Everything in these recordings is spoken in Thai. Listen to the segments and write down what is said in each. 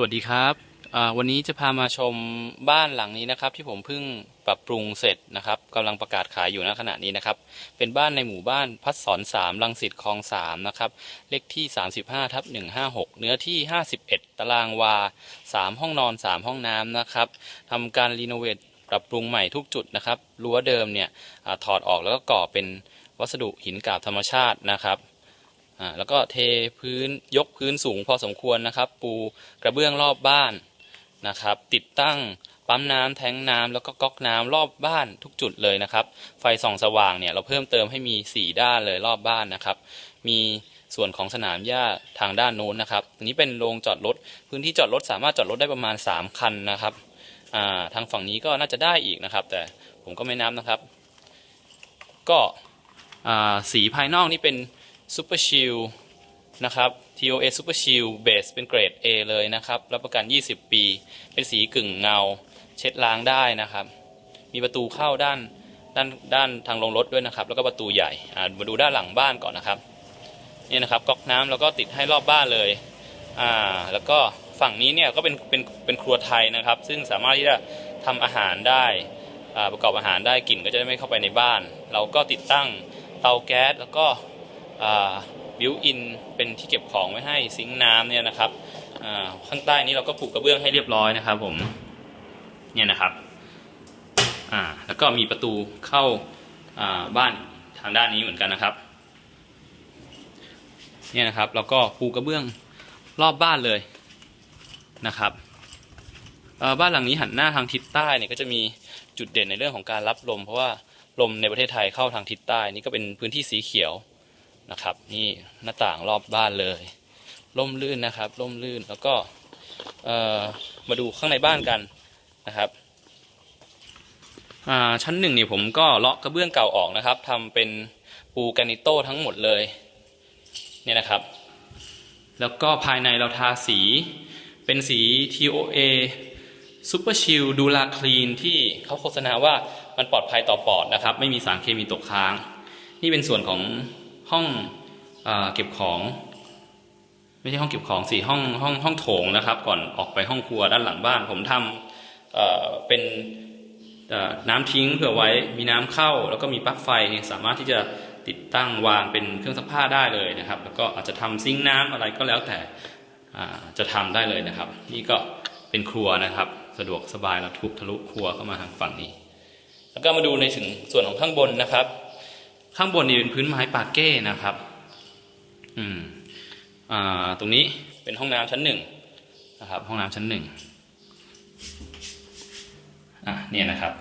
สวัสดีครับวันนี้จะพามาชมบ้านหลังนี้นะครับ ที่ผมเพิ่งปรับปรุงเสร็จนะครับกำลังประกาศขายอยู่ณขณะนี้นะครับ เป็นบ้านในหมู่บ้านพัฒสอนสามลังสิตคลองสามนะครับเลขที่ 35ทับ156 เนื้อที่ 51 ตารางวา 3 ห้องนอน 3 ห้องน้ำนะครับทำการรีโนเวทปรับปรุงใหม่ทุกจุดนะครับรั้วเดิมเนี่ยอถอดออกแล้วก็ก่อเป็นวัสดุหินกาบธรรมชาตินะครับ อ่าแล้วก็เทพื้นยกพื้นสูงพอสมควรนะครับ ปูกระเบื้องรอบบ้านนะครับ ติดตั้งปั๊มน้ำแทงน้ำแล้วก็ก๊อกน้ำรอบบ้านทุกจุดเลยนะครับ ไฟส่องสว่างเนี่ยเราเพิ่มเติมให้มี 4 ด้านเลยรอบบ้านนะครับ มีส่วนของสนามหญ้าทางด้านโน้นนะครับอันนี้เป็นโรงจอดรถ พื้นที่จอดรถสามารถจอดรถได้ประมาณ 3 คันนะครับาทางฝั่งนี้ก็น่าจะได้อีกนะครับ แต่ผมก็ไม่นับนะครับ ก็สีภายนอกนี่เป็น Super Shield นะครับ TOA Super Shield Base เป็นเกรด A เลยนะครับ รับประกัน 20 ปี เป็นสีกึ่งเงา เช็ดล้างได้นะครับ มีประตูเข้าด้านด้านด้านทางลงรถด้วยนะครับ แล้วก็ประตูใหญ่มาดูด้านหลังบ้านก่อนนะครับนี่นะครับก๊อกน้ำแล้วก็ติดให้รอบบ้านเลยอ่าแล้วก็ฝั่งนี้เนี่ยก็เป็นเป็นเป็นครัวไทยนะครับ ซึ่งสามารถที่จะทำอาหารได้อ่าประกอบอาหารได้กลิ่นก็จะไม่เข้าไปในบ้าน เราก็ติดตั้งเตาแก๊สแล้วก็ บิวอินเป็นที่เก็บของไว้ให้ซิงค์น้ำเนี่ยนะครับข้างใต้นี้เราก็ผูกกระเบื้องให้เรียบร้อยนะครับผมเนี่ยนะครับแล้วก็มีประตูเข้าาบ้านทางด้านนี้เหมือนกันนะครับเนี่ยนะครับแล้วก็ปูกระเบื้องรอบบ้านเลยนะครับบ้านหลังนี้หันหน้าทางทิศใต้เนี่ยก็จะมีจุดเด่นในเรื่องของการรับลม เพราะว่าลมในประเทศไทยเข้าทางทิศใต้นี่ก็เป็นพื้นที่สีเขียว นะครับ นี่หน้าต่างรอบบ้านเลยร่มรื่นนะครับร่มรื่นแล้วก็มาดูข้างในบ้านกันนะครับชั้นหนึ่งเนี่ยผมก็เลาะกระเบื้องเก่าออกนะครับทำเป็นปูแกรนิโต้ทั้งหมดเลยเนี่ยนะครับ แล้วก็ภายในเราทาสีเป็นสี TOA Super Shield Dura Clean ที่เขาโฆษณาว่ามันปลอดภัยต่อปอดนะครับ ไม่มีสารเคมีตกค้าง นี่เป็นส่วนของ ห้องอเก็บของ ไม่ใช่ห้องเก็บของสี่ห้องห้องห้องโถงนะครับ ก่อนออกไปห้องครัวด้านหลังบ้าน ผมทำเเป็นน้ำทิ้งเผื่อไว้มีน้ำเข้า แล้วก็มีปลั๊กไฟสามารถที่จะติดตั้งวางเป็นเครื่องซักผ้าได้เลยนะครับ แล้วก็อาจจะทำซิงค์น้ำอะไรก็แล้วแต่จะทำได้เลยนะครับ นี่ก็เป็นครัวนะครับ สะดวกสบายเราทุบทะลุครัวเข้ามาทางฝั่งนี้ แล้วก็มาดูในถึงส่วนของข้างบนนะครับ ข้างบนนี่เป็นพื้นไม้ปาเก้นะครับ อืมอ่าตรงนี้เป็นห้องน้ำชั้นหนึ่งนะครับ ห้องน้ำชั้นหนึ่งอะเนี่ยนะครับ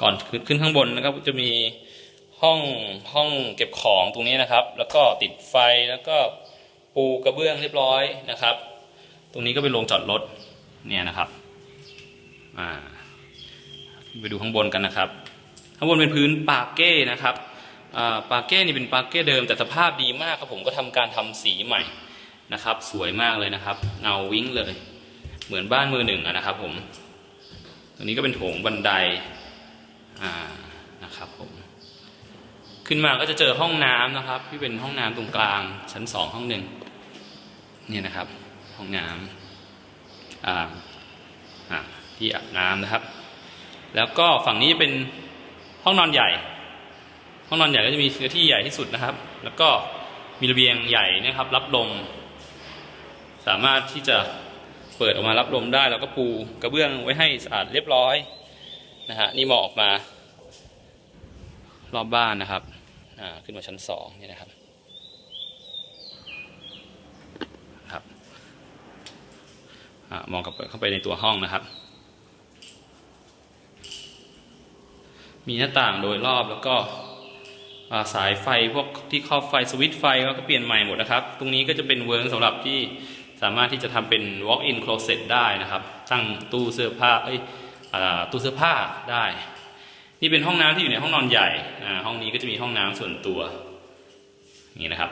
ก่อนขึ้นข้างบนนะครับจะมีห้องห้องเก็บของตรงนี้นะครับ แล้วก็ติดไฟแล้วก็ปูกระเบื้องเรียบร้อยนะครับ ตรงนี้ก็เป็นโรงจอดรถเนี่ยนะครับอ่าไปดูข้างบนกันนะครับ ข้างบนเป็นพื้นปาเก้นะครับอ่าปาเก้นี่เป็นปาเก้เดิมแต่สภาพดีมากครับผมก็ทำการทำสีใหม่นะครับ สวยมากเลยนะครับเงาวิ้งเลย เหมือนบ้านมือหนึ่งนะครับผมตรงนี้ก็เป็นโถงบันไดนะครับผมขึ้นมาก็จะเจอห้องน้ำนะครับ ที่เป็นห้องน้ำตรงกลาง ชั้นสองห้องหนึ่งนี่นะครับ ห้องน้ำที่อาบน้ำนะครับ แล้วก็ฝั่งนี้เป็น ห้องนอนใหญ่ ห้องนอนใหญ่ก็จะมีเนื้อที่ใหญ่ที่สุดนะครับ แล้วก็มีระเบียงใหญ่นะครับ รับลม สามารถที่จะเปิดออกมารับลมได้ แล้วก็ปูกระเบื้องไว้ให้สะอาดเรียบร้อยนะฮะนี่มองออกมา รอบบ้านนะครับอ่าขึ้นมาชั้นสองนี่นะครับครับอ่ามองกลับเข้าไปในตัวห้องนะครับ มีหน้าต่างโดยรอบแล้วก็สายไฟพวกที่ครอบไฟสวิตช์ไฟก็เปลี่ยนใหม่หมดนะครับ ตรงนี้ก็จะเป็นเวิร์กสำหรับที่สามารถที่จะทำเป็น walk-in closet ได้นะครับตั้งตู้เสื้อผ้าเอ้ยอ่าตู้เสื้อผ้าได้ นี่เป็นห้องน้ำที่อยู่ในห้องนอนใหญ่ห้องนี้ก็จะมีห้องน้ำส่วนตัวนี้นะครับ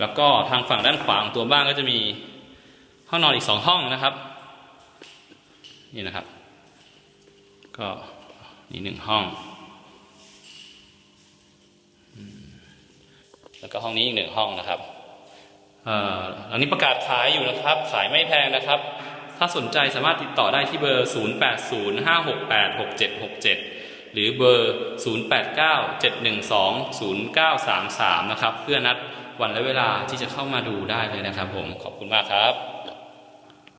แล้วก็ทางฝั่งด้านขวาของตัวบ้านก็จะมีห้องนอนอีกสองห้องนะครับ นี่นะครับ ก็นี่หนึ่งห้อง แล้วก็ห้องนี้อีกหนึ่งห้องนะครับเอ่ออันนี้ประกาศขายอยู่นะครับ ขายไม่แพงนะครับ ถ้าสนใจสามารถติดต่อได้ที่เบอร์ 0805686767 หรือเบอร์ 0897120933 นะครับ เพื่อนัดวันและเวลาที่จะเข้ามาดูได้เลยนะครับผม ขอบคุณมากครับ